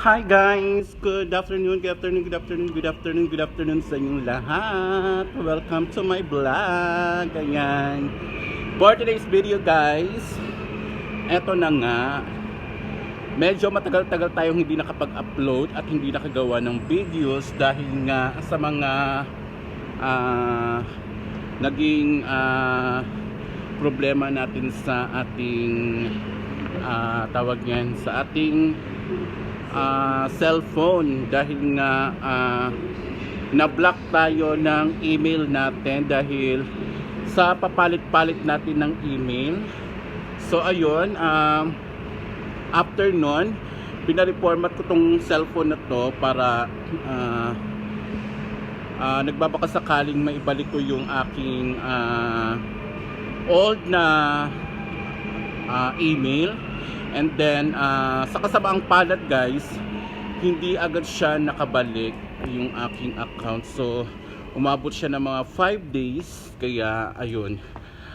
Hi guys! Good afternoon, good afternoon, good afternoon, good afternoon, good afternoon sa inyong lahat. Welcome to my vlog. Ayan. For today's video guys, eto na nga. Medyo matagal-tagal tayong hindi nakapag-upload at hindi nakagawa ng videos dahil nga sa mga ah, naging ah, problema natin sa ating ah, tawag yan sa ating ah, cellphone dahil nga ah, na-block tayo ng email natin dahil sa papalit-palit natin ng email. So ayun, um, after nun, pinareformat ko tong cellphone na to para ah, ah, nagbabaka sakaling maibalik ko yung aking ah, old na ah, email and then ah, sa kasabaang palad guys hindi agad siya nakabalik yung aking account. So umabot siya ng mga 5 days. Kaya ayun.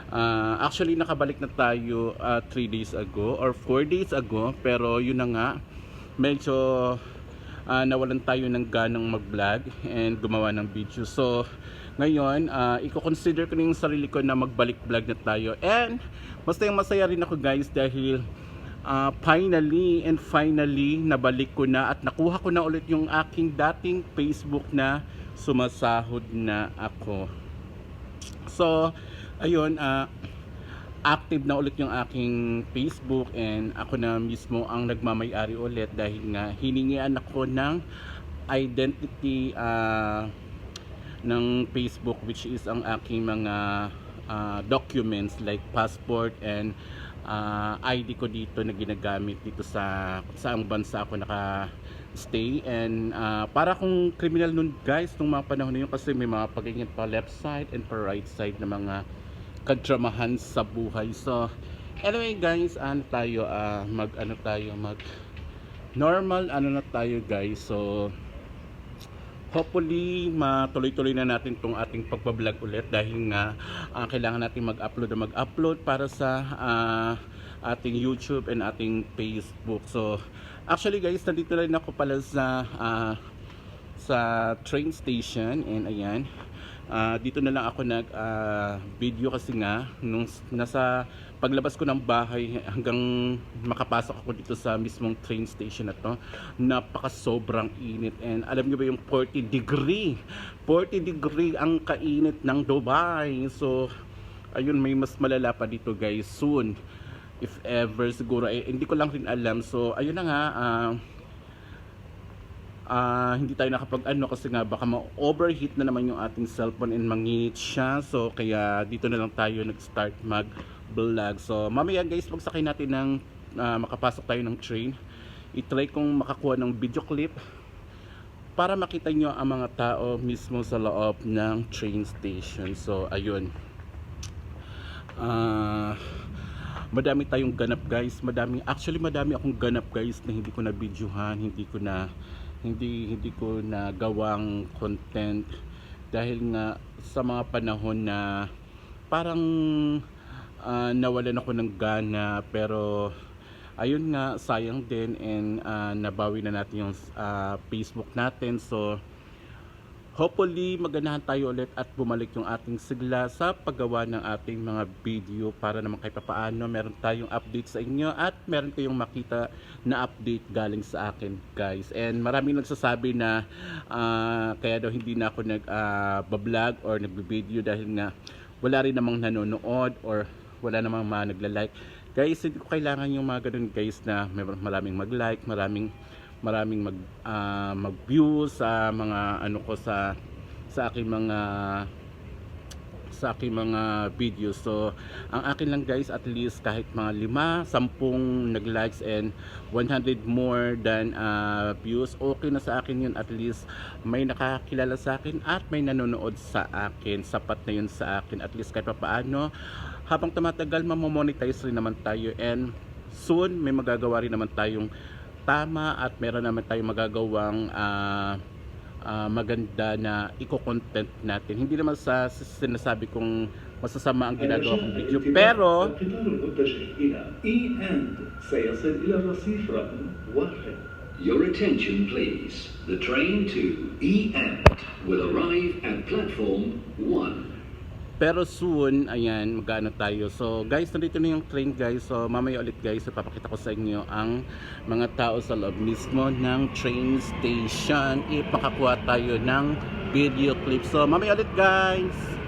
Ah, actually nakabalik na tayo 3 days ago or 4 days ago. Pero yun na nga. Medyo ah, nawalan tayo ng ganang mag-vlog and gumawa ng video. So, ngayon, uh, i-consider ko na yung sarili ko na magbalik vlog na tayo. And, masayang masaya rin ako guys dahil ah, finally and finally nabalik ko na at nakuha ko na ulit yung aking dating Facebook na sumasahod na ako. So, ayun, ah, active na ulit yung aking Facebook and ako na mismo ang nagmamayari ulit dahil nga hiningian ako ng identity ah, ng Facebook which is ang aking mga ah, documents like passport and ah, ID ko dito na ginagamit dito sa saang bansa ako naka stay and ah, para kung criminal nun guys nung mga panahon na yun kasi may mga pagingin pa left side and pa right side na mga kadramahan sa buhay. So anyway guys ano tayo ah, mag ano tayo mag normal ano na tayo guys. So hopefully matuloy-tuloy na natin tong ating pagbablog ulit dahil nga ah, kailangan natin mag-upload na mag-upload para sa ah, ating YouTube and ating Facebook. So actually guys, nandito rin ako pala sa ah, sa train station and ayan. Ah, dito na lang ako nag ah, video kasi nga nung nasa paglabas ko ng bahay hanggang makapasok ako dito sa mismong train station na to napaka sobrang init. And alam niyo ba yung 40 degree? 40 degree ang kainit ng Dubai. So ayun may mas malala pa dito guys soon. If ever siguro eh, hindi ko lang rin alam. So ayun na nga ah, ah, hindi tayo nakapag ano kasi nga baka ma-overheat na naman yung ating cellphone and manginit siya. So kaya dito na lang tayo nag-start mag vlog. So mamaya guys pagsakay natin ng ah, makapasok tayo ng train. I-try kong makakuha ng video clip para makita nyo ang mga tao mismo sa loob ng train station. So ayun. Ah, madami tayong ganap guys. Madami actually madami akong ganap guys na hindi ko na videohan hindi ko na hindi hindi ko na gawang content dahil nga sa mga panahon na parang ah, nawalan ako ng gana pero ayun nga sayang din and ah, nabawi na natin yung ah, Facebook natin so Hopefully maganahan tayo ulit at bumalik yung ating sigla sa paggawa ng ating mga video para naman kahit papaano meron tayong update sa inyo at meron kayong makita na update galing sa akin guys. And maraming nagsasabi na ah, kaya daw hindi na ako nag ah, bablog or nagbi-video dahil nga wala rin namang nanonood or wala namang mga nagla-like. Guys, hindi ko kailangan yung mga ganun guys na may maraming mag-like, maraming maraming mag ah, mag-view sa mga ano ko sa sa aking mga sa aking mga videos. So, ang akin lang guys, at least kahit mga lima, sampung nag-likes and 100 more than ah, views, okay na sa akin yun. At least may nakakilala sa akin at may nanonood sa akin. Sapat na yun sa akin. At least kahit pa paano, habang tumatagal mamomonetize rin naman tayo and soon may magagawa rin naman tayong tama at meron naman tayong magagawang uh, uh, maganda na i-content natin. Hindi naman sa sinasabi kong masasama ang ginagawa kong video. Pero, Your attention please. The train to E-Ant will arrive at platform 1. Pero soon, ayan, magano tayo. So, guys, nandito na yung train, guys. So, mamaya ulit, guys, ipapakita ko sa inyo ang mga tao sa loob mismo ng train station. Ipakakuha tayo ng video clip. So, mamaya ulit, guys.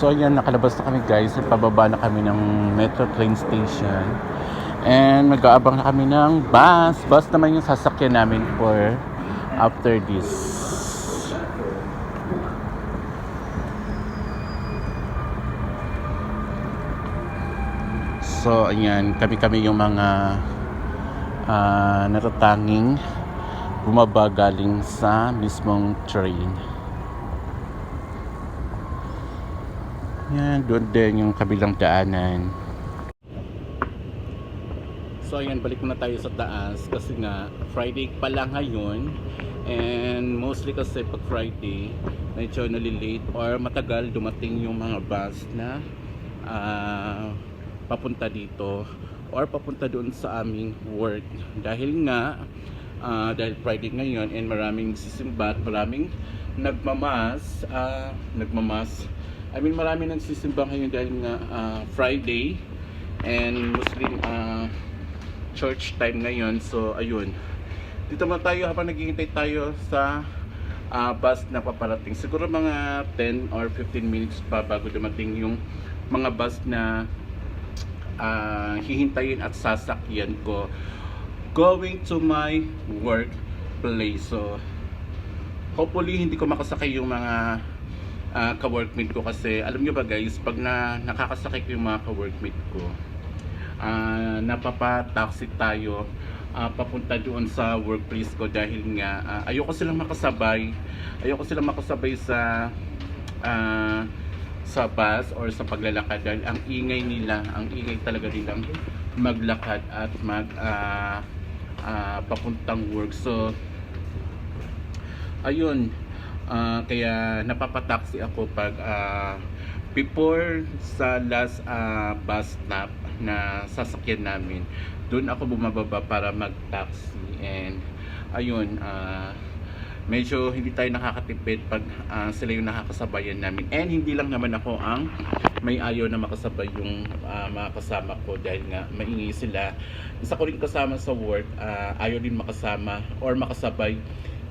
So ayan, nakalabas na kami guys. Pababa na kami ng metro train station. And mag-aabang na kami ng bus. Bus naman yung sasakyan namin for after this. So ayan, kami-kami yung mga ah, natatanging bumaba galing sa mismong train. Yan, doon din yung kabilang daanan. So ayan, balik muna tayo sa taas kasi nga Friday pa lang ngayon and mostly kasi pag Friday medyo nalilate or matagal dumating yung mga bus na ah, papunta dito or papunta doon sa aming work dahil nga ah, dahil Friday ngayon and maraming sisimba at maraming nagmamas ah, nagmamas I mean marami nagsisimba ngayon dahil nga ah, Friday and Muslim ah, church time ngayon. So ayun. Dito muna tayo habang naghihintay tayo sa ah, bus na paparating. Siguro mga 10 or 15 minutes pa bago dumating yung mga bus na ah, hihintayin at sasakyan ko. Going to my workplace. So hopefully hindi ko makasakay yung mga ah, ka-workmate ko kasi alam nyo ba guys pag na nakakasakay ko yung mga ka-workmate ko ah, napapa-taxi tayo ah, papunta doon sa workplace ko dahil nga ah, ayoko silang makasabay. Ayoko silang makasabay sa ah, sa bus or sa paglalakad dahil ang ingay nila ang ingay talaga nilang maglakad at mag ah, ah, papuntang work. So ayun ah, kaya napapataxi ako pag ah, before sa last ah, bus stop na sasakyan namin doon ako bumababa para mag-taxi. And ayun ah, medyo hindi tayo nakakatipid pag ah, sila yung nakakasabayan namin. And hindi lang naman ako ang may ayaw na makasabay yung ah, mga kasama ko dahil nga maingay sila. Isa ko rin kasama sa work ah, ayaw din makasama or makasabay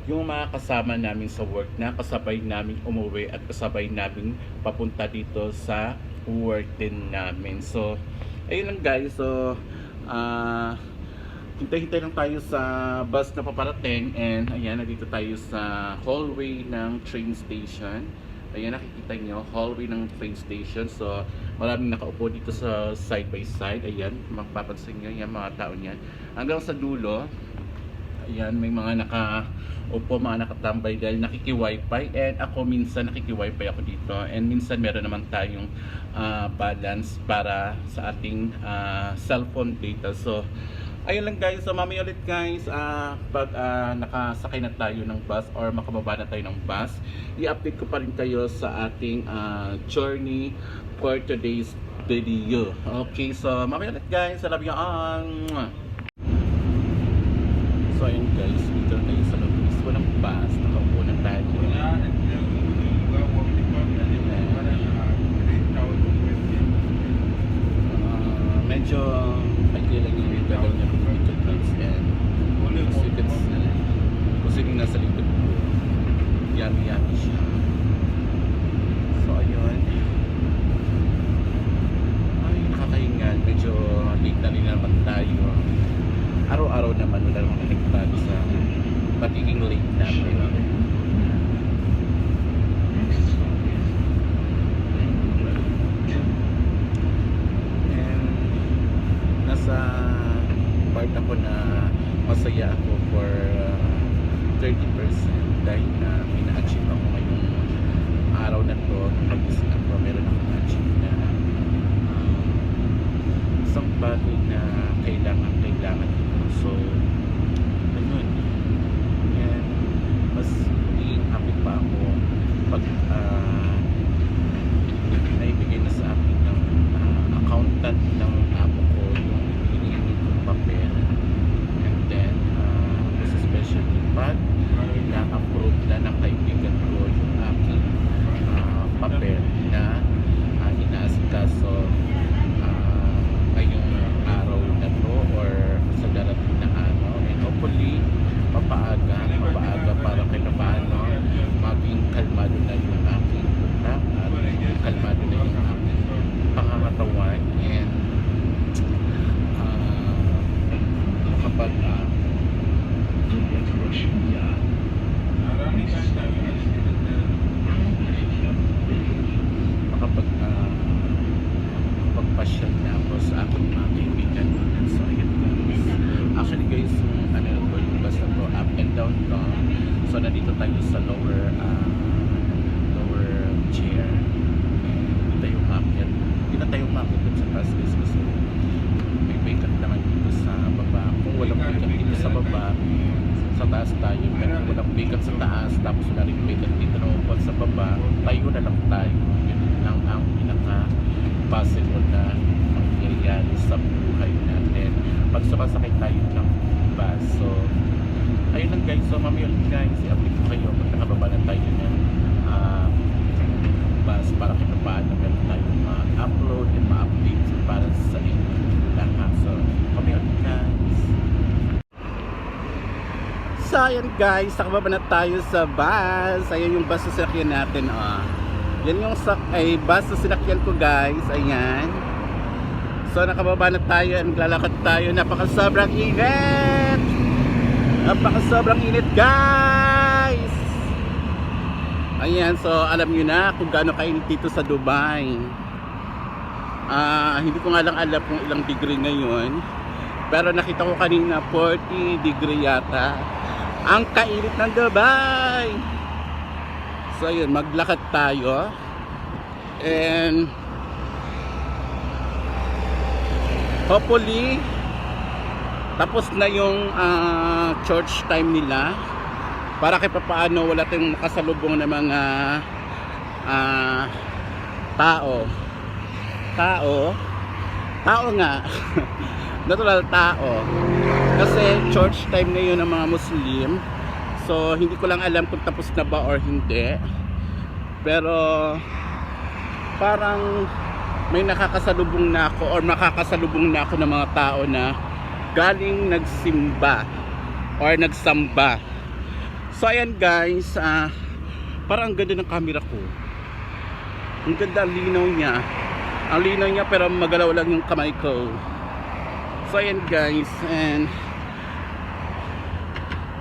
yung mga kasama namin sa work na kasabay namin umuwi at kasabay namin papunta dito sa work din namin. So, ayun lang guys. So, ah hintay-hintay lang tayo sa bus na paparating and ayan, nandito tayo sa hallway ng train station. Ayan, nakikita nyo, hallway ng train station. So, maraming nakaupo dito sa side by side. Ayan, mapapansin nyo, yan mga tao niyan. Hanggang sa dulo, Ayan, may mga naka-upo, mga nakatambay dahil nakiki-wifi and ako minsan nakiki-wifi ako dito and minsan meron naman tayong ah, balance para sa ating ah, cellphone data. So, ayun lang guys. So, mamaya ulit guys, ah, pag ah, nakasakay na tayo ng bus or makababa na tayo ng bus, i-update ko pa rin kayo sa ating ah, journey for today's video. Okay, so mamaya ulit guys. I love you all. person yung nasa likod mo. Yummy-yummy siya. So, ayun. Ay, nakakahingan. Medyo late na rin naman tayo. Araw-araw naman, wala naman nagbago sa pagiging late namin. Sure. guys ano yung ano yung bus na to up and down to so nandito tayo sa lower uh, lower chair. Ayan guys, nakababa na tayo sa bus. Ayan yung bus na sinakyan natin, oh. Yan yung sak ay bus na sinakyan ko guys. Ayan. So, nakababa na tayo and maglalakad tayo. Napaka sobrang init! Napaka sobrang init guys! Ayan, so alam nyo na kung gaano kainit dito sa Dubai. Ah, hindi ko nga lang alam kung ilang degree ngayon. Pero nakita ko kanina 40 degree yata. Ang kainit ng Dubai. So yun, maglakad tayo. And hopefully tapos na yung ah, church time nila. Para kay papaano wala tayong makasalubong na mga ah, tao. Tao? Tao nga. Natural tao kasi church time ngayon ng mga muslim so hindi ko lang alam kung tapos na ba or hindi pero parang may nakakasalubong na ako or makakasalubong na ako ng mga tao na galing nagsimba or nagsamba So ayan guys, ah parang ang ganda ng camera ko. Ang ganda ang linaw niya. Ang linaw niya pero magalaw lang yung kamay ko. So ayan guys, and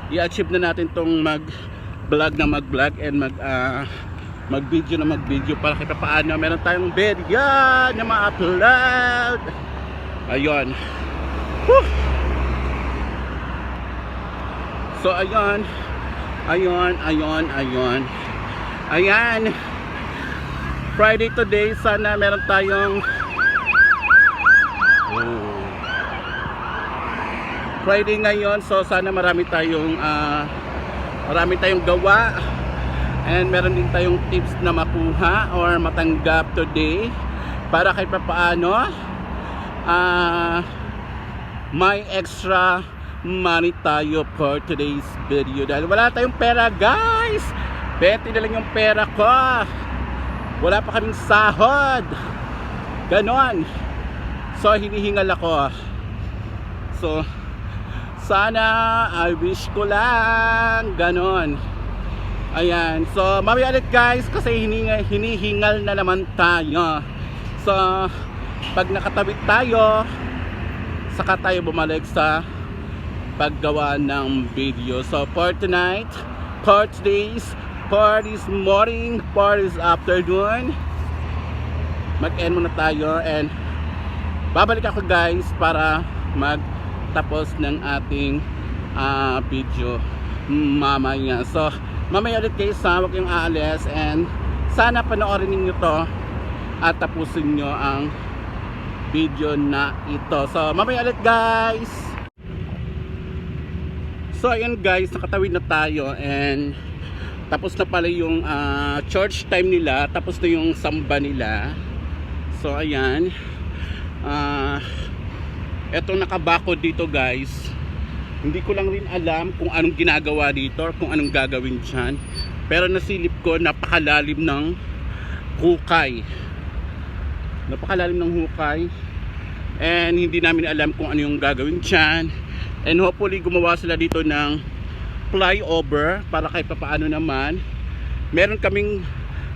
i-achieve na natin tong mag vlog na mag vlog and mag ah, mag video na mag video para kahit paano meron tayong video na ma-upload. Ayun. So ayun, Ayon, ayon, ayon. Ayan. Friday today, sana meron tayong Oh. Friday ngayon, so sana marami tayong ah, marami tayong gawa. And meron din tayong tips na makuha or matanggap today para kahit papaano ah may extra money tayo for today's video. Dahil wala tayong pera guys! 20 na lang yung pera ko. Wala pa kaming sahod. Ganon. So hinihingal ako. So sana I wish ko lang ganon ayan so mamaya ulit guys kasi hininga, hinihingal na naman tayo so pag nakatawid tayo saka tayo bumalik sa paggawa ng video. So for tonight, for today's, for this morning, for this afternoon, mag-end muna tayo and babalik ako guys para magtapos ng ating ah, video mamaya. So mamaya ulit guys ha, huwag yung aalis and sana panoorin ninyo to at tapusin nyo ang video na ito. So mamaya ulit guys! So ayan guys, nakatawid na tayo and tapos na pala yung ah, church time nila, tapos na yung samba nila. So ayan. Ah etong nakabako dito guys. Hindi ko lang rin alam kung anong ginagawa dito kung anong gagawin dyan. Pero nasilip ko napakalalim ng hukay. Napakalalim ng hukay. And hindi namin alam kung ano yung gagawin dyan. And hopefully gumawa sila dito ng flyover para kahit papaano naman. Meron kaming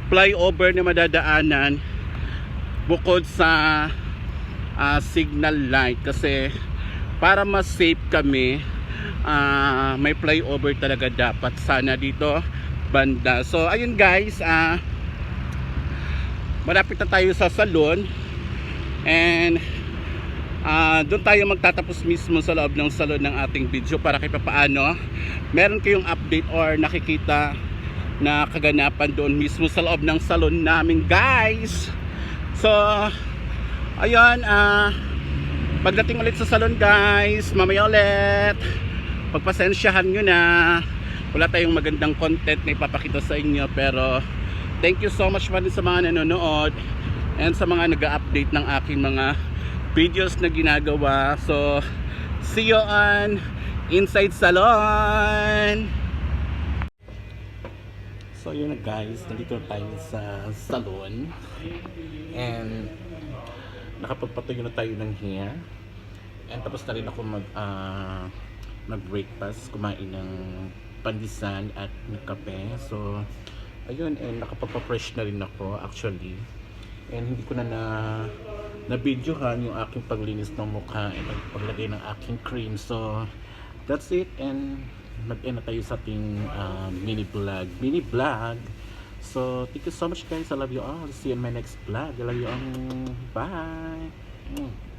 flyover na madadaanan bukod sa ah, signal light kasi para mas safe kami ah, may flyover talaga dapat sana dito banda. So ayun guys, ah malapit na tayo sa salon and Ah, doon tayo magtatapos mismo sa loob ng salon ng ating video para kay papaano meron kayong update or nakikita na kaganapan doon mismo sa loob ng salon namin guys so ayun ah pagdating ulit sa salon guys mamaya ulit pagpasensyahan nyo na wala tayong magandang content na ipapakita sa inyo pero thank you so much pa rin sa mga nanonood and sa mga nag-update ng aking mga videos na ginagawa. So, see you on Inside Salon! So yun na guys, nandito na tayo sa salon. And nakapagpatuyo na tayo ng hair. And tapos na rin ako mag ah, mag-breakfast, kumain ng pandisan at kape. So ayun, and nakapagpa-fresh na rin ako actually. And hindi ko na na na videohan yung aking paglinis ng mukha and paglagay ng aking cream. So that's it and mag-end na tayo sa ating ah, mini vlog. Mini vlog. So, thank you so much guys. I love you all. See you in my next vlog. I love you all. Bye. Mm.